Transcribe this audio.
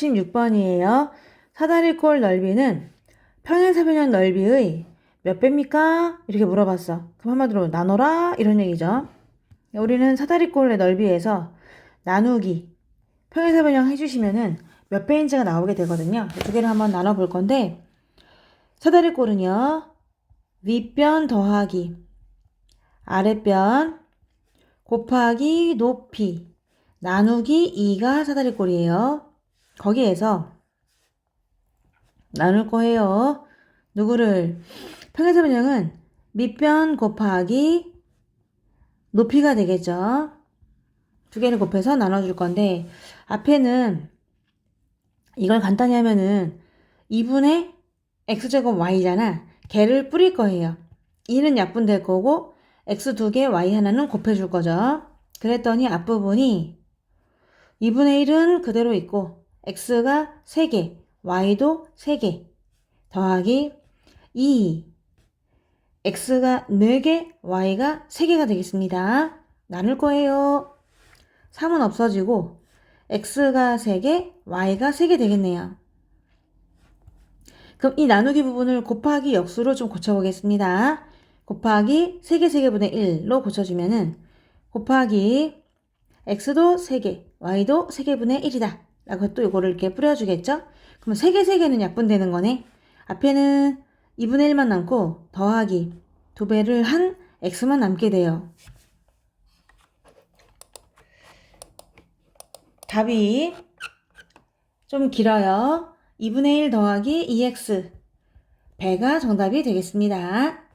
76번이에요. 사다리꼴 넓이는 평행사변형 넓이의 몇 배입니까? 이렇게 물어봤어. 그럼 한마디로 나눠라 이런 얘기죠. 우리는 사다리꼴의 넓이에서 나누기 평행사변형 해주시면은 몇 배인지가 나오게 되거든요. 두 개를 한번 나눠 볼 건데 사다리꼴은요 윗변 더하기 아랫변 곱하기 높이 나누기 2가 사다리꼴이에요. 거기에서 나눌 거예요. 누구를? 평행사변형은 밑변 곱하기 높이가 되겠죠. 두 개를 곱해서 나눠줄 건데 앞에는 이걸 간단히 하면은 2분의 x제곱 y잖아. 걔를 뿌릴 거예요. 2는 약분될 거고 x 두 개, y 하나는 곱해줄 거죠. 그랬더니 앞부분이 2분의 1은 그대로 있고 x가 3개, y도 3개 더하기 2 x가 4개, y가 3개가 되겠습니다. 나눌 거예요. 3은 없어지고 x가 3개, y가 3개 되겠네요. 그럼 이 나누기 부분을 곱하기 역수로 좀 고쳐보겠습니다. 곱하기 3개, 3개분의 1로 고쳐주면은 곱하기 x도 3개, y도 3개분의 1이다. 라고 또 이거를 이렇게 뿌려주겠죠? 그럼 3개, 3개는 약분되는 거네. 앞에는 2분의 1만 남고 더하기 2배를 한 x만 남게 돼요. 답이 좀 길어요. 2분의 1 더하기 2x. 배가 정답이 되겠습니다.